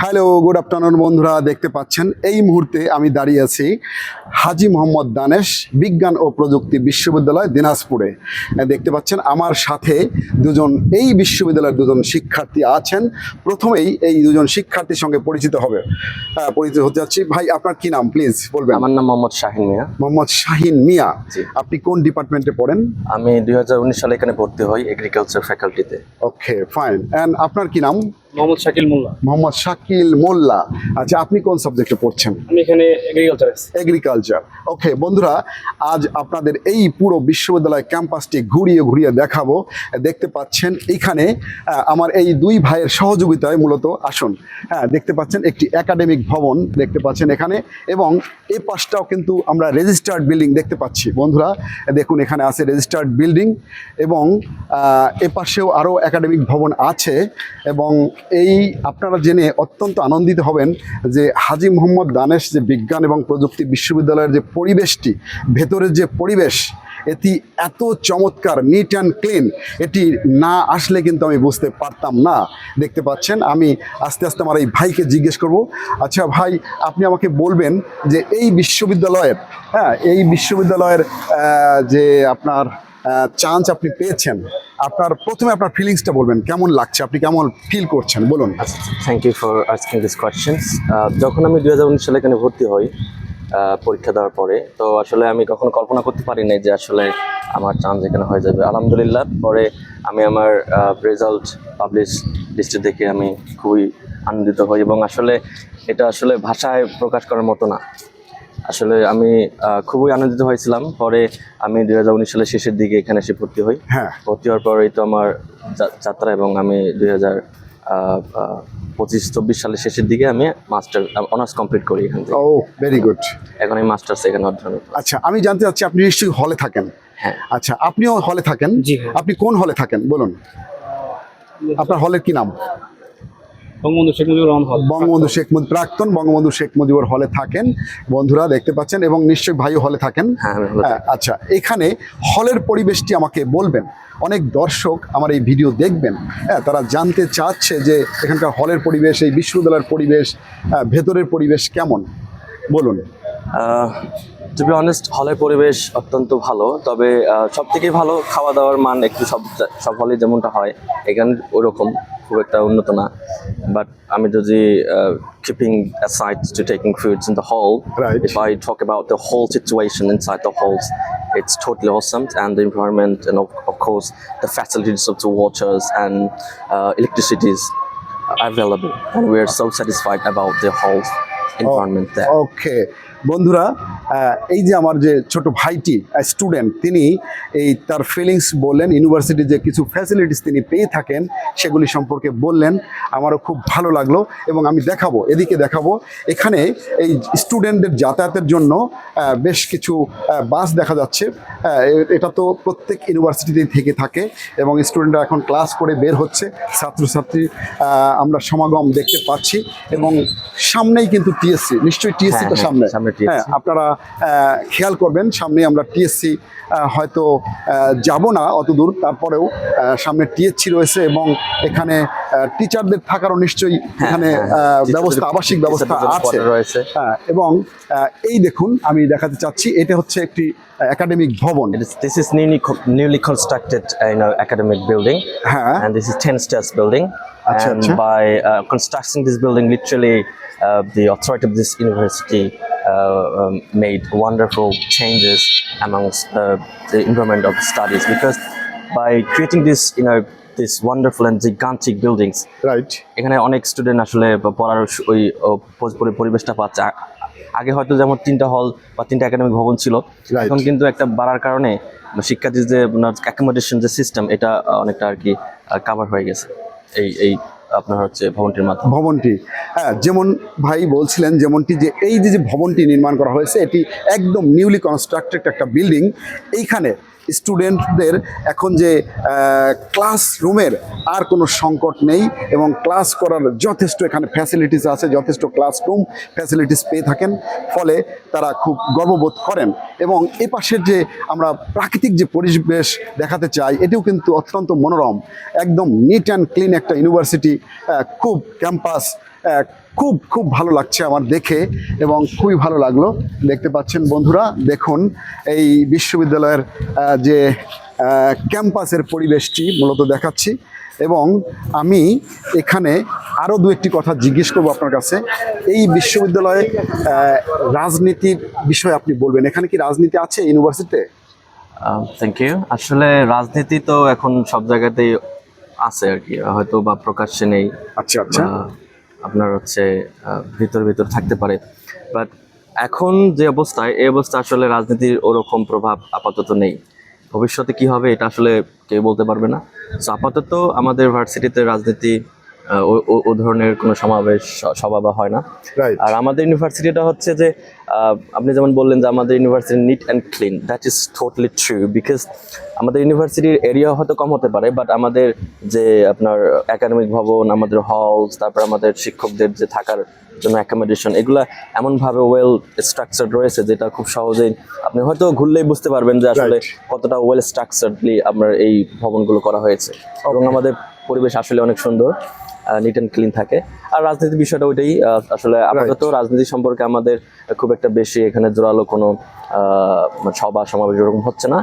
Hello good afternoon বন্ধুরা দেখতে পাচ্ছেন। এই মুহূর্তে আমি দাঁড়িয়ে আছি হাজি মোহাম্মদ দানেশ বিজ্ঞান ও প্রযুক্তি বিশ্ববিদ্যালয় দিনাজপুরে। দেখতে পাচ্ছেন আমার সাথে দুজন এই বিশ্ববিদ্যালয়ের দুজন শিক্ষার্থী আছেন। প্রথমেই এই দুজন শিক্ষার্থীর সঙ্গে পরিচিত হবে। পরিচিত হতে যাচ্ছি। ভাই আপনার কি নাম? প্লিজ বলবেন। আমার নাম মোহাম্মদ শাহিন মিয়া। মোহাম্মদ শাহিন মিয়া। আপনি কোন ডিপার্টমেন্টে পড়েন? আমি দুই হাজার উনিশ সালে এখানে ভর্তি হই এগ্রিকালচার ফ্যাকাল্টিতে ওকে ফাইন অ্যান্ড আপনার কি নাম? মোহাম্মদ শাকিল মোল্লা। মোহাম্মদ শাকিল মোল্লা। আচ্ছা আপনি কোন সাবজেক্টে পড়ছেন? আমি এখানে এগ্রিকালচার আছি। এগ্রিকালচার ওকে বন্ধুরা আজ আপনাদের এই পুরো বিশ্ববিদ্যালয় ক্যাম্পাসটি ঘুরিয়ে ঘুরিয়ে দেখাবো। দেখতে পাচ্ছেন এইখানে আমার এই দুই ভাইয়ের সহযোগিতায় মূলত আসুন। হ্যাঁ দেখতে পাচ্ছেন একটি একাডেমিক ভবন দেখতে পাচ্ছেন এখানে এবং এই পাশটাও কিন্তু আমরা রেজিস্টার্ড বিল্ডিং দেখতে পাচ্ছি। বন্ধুরা দেখুন এখানে আছে রেজিস্টার্ড বিল্ডিং এবং এ পাশেও আরও একাডেমিক ভবন আছে এবং এই আপনারা জেনে অত্যন্ত আনন্দিত হবেন যে হাজি মোহাম্মদ দানেশ যে বিজ্ঞান এবং প্রযুক্তি বিশ্ববিদ্যালয়ের যে পরিবেশটি, ভেতরের যে পরিবেশ এটি এত চমৎকার নিট অ্যান্ড ক্লিন এটি না আসলে কিন্তু আমি বুঝতে পারতাম না। দেখতে পাচ্ছেন, আমি আস্তে আস্তে আমার এই ভাইকে জিজ্ঞেস করব আচ্ছা ভাই, আপনি আমাকে বলবেন যে এই বিশ্ববিদ্যালয়ের হ্যাঁ এই বিশ্ববিদ্যালয়ের যে আপনার চান্স আপনি পেয়েছেন, আপনার প্রথমে আপনার ফিলিংসটা বলবেন, কেমন লাগছে? আপনি কেমন ফিল করছেন? বলুন। Thank you for asking this questions যখন আমি দুই হাজার উনিশ সালে এখানে ভর্তি হই পরীক্ষা দেওয়ার পরে। তো আসলে আমি কখনো কল্পনা করতে পারি নাই যে আসলে আমার চান্স এখানে হয়ে যাবে। আলহামদুলিল্লাহ পরে আমি আমার রেজাল্ট পাবলিশ লিস্টে দেখে আমি খুবই আনন্দিত হই এবং আসলে এটা আসলে ভাষায় প্রকাশ করার মতো না। আসলে আমি খুবই আনন্দিত হয়েছিলাম। পরে আমি দুই হাজার উনিশ সালের শেষের দিকে এখানে এসে ভর্তি হই। হ্যাঁ। ভর্তি হওয়ার পরেই তো আমার যাত্রা এবং আমি দুই হাজার পঁচিশ চব্বিশ সালের শেষের দিকে আমি মাস্টার অনার্স কমপ্লিট করি এখান থেকে। ও ভেরি গুড এখন আমি মাস্টার্স এখানে অধ্যয়ন আচ্ছা আমি জানতে চাচ্ছি আপনি নিশ্চয়ই হলে থাকেন। হ্যাঁ। আচ্ছা আপনিও হলে থাকেন? জি হ্যাঁ। আপনি কোন হলে থাকেন? বলুন। আপনার হলের কি নাম? বঙ্গবন্ধু শেখ মুজিবুর রহমান হল বঙ্গবন্ধু শেখ মুজিব প্রাক্তন বঙ্গবন্ধু শেখ মুজিবুর হলে থাকেন। বন্ধুরা দেখতে পাচ্ছেন এবং নিশ্চয়ই ভাইও হলে থাকেন। হ্যাঁ হ্যাঁ, আচ্ছা এখানে হলের পরিবেশটি আমাকে বলবেন। অনেক দর্শক আমার এই ভিডিও দেখবেন। হ্যাঁ তারা জানতে চাচ্ছে যে এখানকার হলের পরিবেশ এই বিশ্ববিদ্যালয়ের পরিবেশ ভেতরের পরিবেশ কেমন? বলুন। টু বি অনেস্ট হলের পরিবেশ অত্যন্ত ভালো। তবে সব থেকে ভালো খাওয়া দাওয়ার মান একটু সব সব হলে যেমনটা হয় এখানে ওরকম। খুব একটা উন্নত না বাট আমি যদি keeping aside to taking foods in the hall Right. if I talk about the whole situation inside the halls it's totally awesome and the environment and of, of course the facilities of the waters and uh, electricities are available and we are so satisfied about the whole environment there okay বন্ধুরা আহ, এই যে আমার যে ছোট ভাইটি student তিনি এই তার ফিলিংস বললেন ইউনিভার্সিটির যে কিছু ফ্যাসিলিটিস তিনি পেয়ে থাকেন সেগুলি সম্পর্কে বললেন আমারও খুব ভালো লাগল এবং আমি দেখাবো এদিকে দেখাবো। এখানে এই স্টুডেন্টদের যাতায়াতের জন্য বেশ কিছু বাস দেখা যাচ্ছে। এটা তো প্রত্যেক ইউনিভার্সিটিতে থেকে থাকে এবং স্টুডেন্টরা এখন ক্লাস করে বের হচ্ছে। ছাত্রছাত্রী আমরা সমাগম দেখতে পাচ্ছি এবং সামনেই কিন্তু টিএসসি নিশ্চয়ই টিএসসি তো হ্যাঁ, সামনে। হ্যাঁ আপনারা খেয়াল করবেন সামনে আমরা টিএসসি হয়তো যাব না অত দূর তারপরেও সামনে টিএসসি রয়েছে এবং এখানে টিচারদের থাকারও নিশ্চয়ই এখানে হ্যাঁ, ব্যবস্থা আবাসিক ব্যবস্থা আছে রয়েছে। হ্যাঁ এবং এই দেখুন আমি দেখাতে চাচ্ছি এটা হচ্ছে একটি একাডেমিক ভবন It is, this is newly newly constructed uh, you know academic building হ্যাঁ and this is 10 stairs building Acha, and acha. by uh, constructing this building literally uh, the authority of this university uh, um, made wonderful changes amongst uh, the environment of studies because by creating this you know this wonderful and gigantic buildings right এখানে অনেক student আসলে পড়ার ওই পরিবেশটা পাচ্ছে আগে হয়তো যেমন তিনটা হল বা তিনটা একাডেমিক ভবন ছিল Right. এখন কিন্তু একটা বাড়ার কারণে শিক্ষার্থীর যে অ্যাকোমোডেশন যে সিস্টেম এটা অনেকটা আর কি কাভার হয়ে গেছে এই এই আপনার হচ্ছে ভবনটির মাধ্যমে? ভবনটি। হ্যাঁ যেমন ভাই বলছিলেন, যেমনটি যে এই যে ভবনটি নির্মাণ করা হয়েছে, এটি একদম নিউলি কনস্ট্রাক্টেড একটা বিল্ডিং এইখানে স্টুডেন্টদের এখন যে ক্লাসরুমের আর কোনো সংকট নেই এবং ক্লাস করার যথেষ্ট এখানে ফ্যাসিলিটিস আছে, যথেষ্ট ক্লাসরুম ফ্যাসিলিটিস পেয়ে থাকেন। ফলে তারা খুব গর্ববোধ করেন এবং এ পাশের যে আমরা প্রাকৃতিক যে পরিবেশ দেখাতে চাই, এটিও কিন্তু অত্যন্ত মনোরম। একদম নিট অ্যান্ড ক্লিন একটা ইউনিভার্সিটি খুব ক্যাম্পাস খুব খুব ভালো লাগছে আমার দেখে এবং খুবই ভালো লাগল। দেখতে পাচ্ছেন বন্ধুরা দেখুন এই বিশ্ববিদ্যালয়ের যে ক্যাম্পাসের পরিবেশটি মূলত দেখাচ্ছি এবং আমি এখানে আরও দু একটি কথা জিজ্ঞেস করব আপনার কাছে। এই বিশ্ববিদ্যালয়ে রাজনীতির বিষয়ে আপনি বলবেন এখানে কি রাজনীতি আছে ইউনিভার্সিটিতে? থ্যাংক ইউ আসলে রাজনীতি তো এখন সব জায়গাতেই আছে আর কি হয়তো বা প্রকাশ্যে নেই। আচ্ছা আচ্ছা। আপনার হচ্ছে ভিতর ভিতর থাকতে পারে। বাট এখন যে অবস্থায়, এই অবস্থা আসলে রাজনীতির ওরকম প্রভাব আপাতত নেই। ভবিষ্যতে কি হবে, এটা আসলে কেউ বলতে পারবে না। তো আপাতত আমাদের ভার্সিটিতে রাজনীতি ও- ধরনের কোনো সমাবেশ সভা বা হয় না। আর আমাদের ইউনিভার্সিটিটা হচ্ছে যে আপনি যেমন বললেন যে আমাদের university neat and clean that is totally true because আমাদের ইউনিভার্সিটির এরিয়া হয়তো কম হতে পারে বাট আমাদের যে আপনার একাডেমিক ভবন আমাদের হলস তারপর আমাদের শিক্ষকদের যে থাকার জন্য অ্যাকোমোডেশন এগুলা এমনভাবে ওয়েল স্ট্রাকচার রয়েছে যেটা খুব সহজেই আপনি হয়তো ঘুরলেই বুঝতে পারবেন যে আসলে কতটা ওয়েল স্ট্রাকচারলি আপনার এই ভবনগুলো করা হয়েছে। এবং আমাদের পরিবেশ আসলে অনেক সুন্দর। নিট অ্যান্ড ক্লিন থাকে। আর রাজনীতির বিষয়টা ওইটাই আসলে আপাতত রাজনীতি সম্পর্কে আমাদের খুব একটা বেশি এখানে জোরালো কোনো আহ, সভা সমাবেশ ওরকম হচ্ছে না।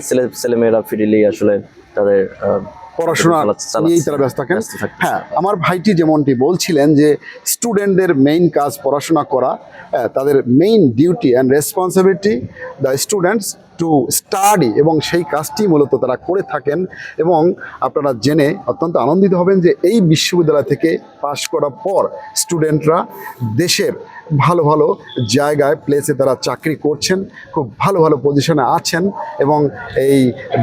ছেলে ছেলেমেয়েরা ফ্রিলি আসলে তাদের আহ, পড়াশোনা। নিয়েই তারা ব্যস্ত থাকেন হ্যাঁ আমার ভাইটি যেমনটি বলছিলেন যে স্টুডেন্টদের মেইন কাজ পড়াশোনা করা হ্যাঁ, তাদের main duty and responsibility the students to study এবং সেই কাজটি মূলত তারা করে থাকেন এবং আপনারা জেনে অত্যন্ত আনন্দিত হবেন যে এই বিশ্ববিদ্যালয় থেকে পাশ করার পর স্টুডেন্টরা দেশের ভালো ভালো জায়গায় প্লেসে তারা চাকরি করছেন খুব ভালো ভালো পজিশনে আছেন এবং এই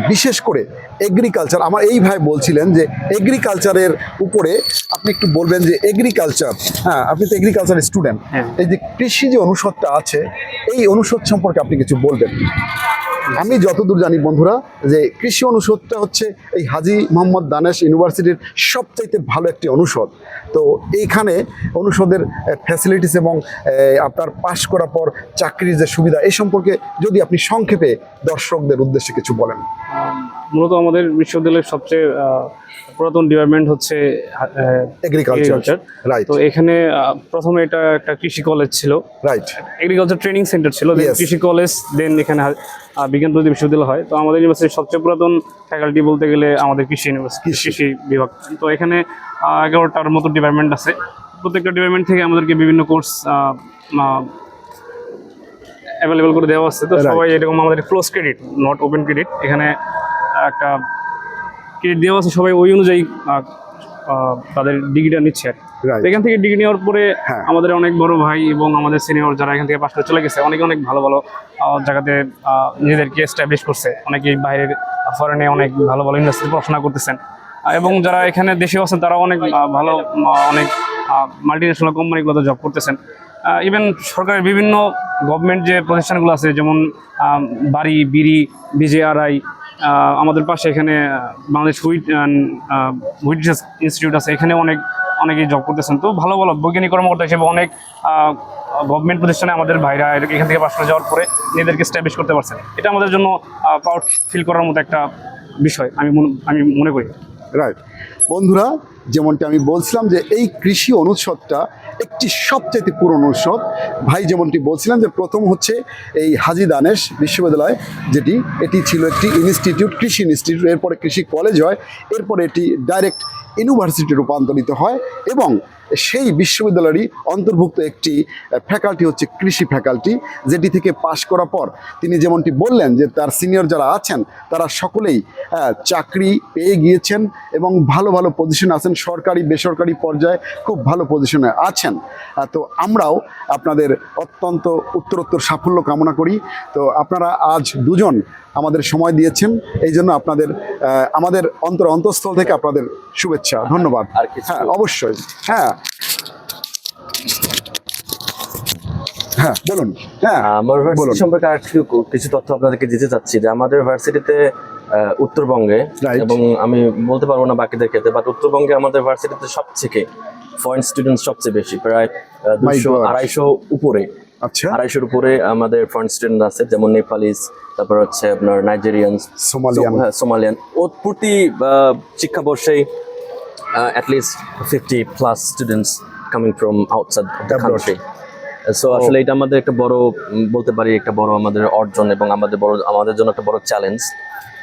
বিশেষ করে এগ্রিকালচার আমার এই ভাই বলছিলেন যে এগ্রিকালচারের উপরে আপনি একটু বলবেন যে এগ্রিকালচার হ্যাঁ আপনি তো এগ্রিকালচার স্টুডেন্ট হ্যাঁ। এই যে কৃষি যে অনুষদটা আছে এই অনুষদ সম্পর্কে আপনি কিছু বলবেন আমি যতদূর জানি বন্ধুরা, যে কৃষি অনুষদটা হচ্ছে এই হাজি মোহাম্মদ দানেশ ইউনিভার্সিটির সবচাইতে ভালো একটি অনুষদ। তো এইখানে অনুষদের ফ্যাসিলিটিস এবং আপনার পাশ করার পর চাকরির যে সুবিধা, এ সম্পর্কে যদি আপনি সংক্ষেপে দর্শকদের উদ্দেশ্যে কিছু বলেন। মূলত আমাদের বিশ্ববিদ্যালয়ের সবচেয়ে পুরাতন ডিপার্টমেন্ট হচ্ছে এগ্রিকালচার তো এখানে প্রথমে এটা একটা কৃষি কলেজ ছিল। রাইট এগ্রিকালচার ট্রেনিং সেন্টার ছিল কৃষি কলেজ দেন এখানে বিজ্ঞান প্রযুক্তি বিশ্ববিদ্যালয় হয়। তো আমাদের ইউনিভার্সিটির সবচেয়ে পুরাতন ফ্যাকাল্টি বলতে গেলে আমাদের কৃষি ইউনিভার্সিটি কৃষি। কৃষি বিভাগ। তো এখানে এগারোটার মতো ডিপার্টমেন্ট আছে। প্রত্যেকটা ডিপার্টমেন্ট থেকে আমাদেরকে বিভিন্ন কোর্স অ্যাভেলেবল করে দেওয়া আছে। তো সবাই এরকম আমাদের close credit not open credit এখানে একটা ক্রেডিট দেওয়া আছে সবাই ওই অনুযায়ী তাদের ডিগ্রিটা নিচ্ছে। এখান থেকে ডিগ্রি নেওয়ার পরে হ্যাঁ। আমাদের অনেক বড় ভাই এবং আমাদের সিনিয়র যারা এখান থেকে পাশ করে চলে গেছে অনেকে অনেক ভালো ভালো জায়গাতে নিজেদেরকে এস্টাবলিশ করছে। অনেকেই বাইরের ফরেনে অনেক ভালো ভালো ইন্ডাস্ট্রিতে পড়াশোনা করতেছেন। এবং যারা এখানে দেশে আছেন তারা অনেক ভালো অনেক মাল্টি ন্যাশনাল কোম্পানিগুলোতে জব করতেছেন। ইভেন সরকারের বিভিন্ন গভর্নমেন্ট যে প্রতিষ্ঠানগুলো আছে যেমন বাড়ি বিড়ি বিজেআরআই আমাদের পাশে এখানে বাংলাদেশ হুইট হুইট ইনস্টিটিউট আছে। এখানে অনেক, অনেকেই জব করতেছেন। তো ভালো ভালো বৈজ্ঞানিক কর্মকর্তা হিসেবে অনেক গভর্নমেন্ট প্রতিষ্ঠানে আমাদের ভাইরা এখান থেকে পাশ করে যাওয়ার পরে নিজেদেরকে স্ট্যাবলিশ করতে পারছেন। এটা আমাদের জন্য প্রাউড ফিল করার মতো একটা বিষয়, আমি আমি মনে করি। রাইট বন্ধুরা, যেমনটি আমি বলছিলাম যে এই কৃষি অনুষদটা একটি সবচেয়ে পুরনো অনুষদ ভাই, যেমনটি বলছিলাম যে প্রথম হচ্ছে এই হাজি দানেশ বিশ্ববিদ্যালয়, যেটি এটি ছিল একটি ইনস্টিটিউট, কৃষি ইনস্টিটিউট। এরপরে কৃষি কলেজ হয়, এরপরে এটি ডাইরেক্ট ইউনিভার্সিটি রূপান্তরিত হয় এবং সেই বিশ্ববিদ্যালয়েরই অন্তর্ভুক্ত একটি ফ্যাকাল্টি হচ্ছে কৃষি ফ্যাকাল্টি যেটি থেকে পাশ করার পর তিনি যেমনটি বললেন যে তার সিনিয়র যারা আছেন, তারা সকলেই চাকরি পেয়ে গিয়েছেন এবং ভালো ভালো পজিশনে আছেন, সরকারি, বেসরকারি পর্যায়ে খুব ভালো পজিশনে আছেন। তো আমরাও আপনাদের অত্যন্ত উত্তরোত্তর সাফল্য কামনা করি। তো আপনারা আজ দুজন আমাদের সময় দিয়েছেন। এই জন্য আপনাদের আমাদের অন্তর অন্তঃস্থল থেকে আপনাদের শুভেচ্ছা। ধন্যবাদ? হ্যাঁ অবশ্যই। হ্যাঁ। হ্যাঁ বলুন। হ্যাঁ আমার। ভার্সিটি সম্পর্কে আর কিছু তথ্য আপনাদেরকে দিতে চাচ্ছি যে আমাদের ভার্সিটিতে উত্তরবঙ্গে এবং আমি বলতে পারব না বাকিদের ক্ষেত্রে বাট উত্তরবঙ্গে আমাদের ভার্সিটিতে সবথেকে ফরেন স্টুডেন্ট সবচেয়ে বেশি প্রায় দুশো আড়াইশো উপরে। আচ্ছা। আড়াইশোর উপরে আমাদের ফরেন স্টুডেন্ট আছে যেমন নেপালিস তারপর হচ্ছে আপনার নাইজেরিয়ানস সোমালিয়ান সোমালিয়ান ও প্রতি শিক্ষাবর্ষেই at least fifty plus students coming from outside the. Country so আসলে এটা আমাদের একটা বড় বলতে পারি একটা বড় আমাদের অর্জন এবং আমাদের বড় আমাদের জন্য একটা বড় চ্যালেঞ্জ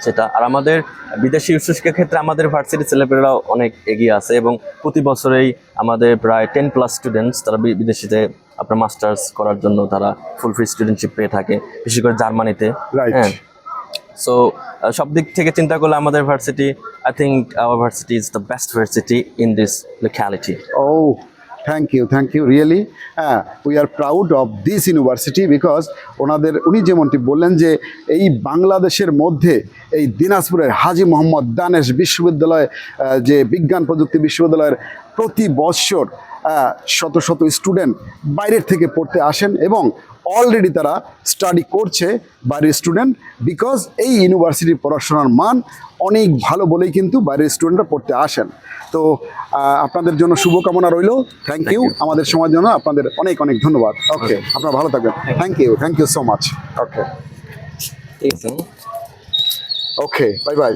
সেটা। আর আমাদের বিদেশি উচ্চশিক্ষার ক্ষেত্রে আমাদের ভার্সিটি ছেলেপেলেরাও অনেক এগিয়ে আছে এবং প্রতি বছরেই আমাদের প্রায় টেন প্লাস স্টুডেন্টস তারা বিদেশিতে আপনার মাস্টার্স করার জন্য তারা ফুল ফ্রি স্টুডেন্টশিপ পেয়ে থাকে বিশেষ করে জার্মানিতে। হ্যাঁ। সো সব দিক থেকে চিন্তা করলে আমাদের varsity I think our varsity is the best varsity in this locality O thank you thank you really হ্যাঁ we are proud of this university because ওনাদের উনি যেমনটি বললেন যে এই বাংলাদেশের মধ্যে এই দিনাজপুরের হাজি মোহাম্মদ দানেশ বিশ্ববিদ্যালয় যে বিজ্ঞান প্রযুক্তি বিশ্ববিদ্যালয়ের প্রতি বৎসর শত শত স্টুডেন্ট বাইরের থেকে পড়তে আসেন এবং অলরেডি তারা স্টাডি করছে বাইরের স্টুডেন্ট বিকজ এই ইউনিভার্সিটির পড়াশোনার মান অনেক ভালো বলেই কিন্তু বাইরের স্টুডেন্টরা পড়তে আসেন। তো আপনাদের জন্য শুভকামনা রইল। থ্যাংক ইউ আমাদের সময়ের জন্য আপনাদের অনেক অনেক ধন্যবাদ। ওকে আপনারা ভালো থাকবেন। Thank you thank you so much okay okay bye bye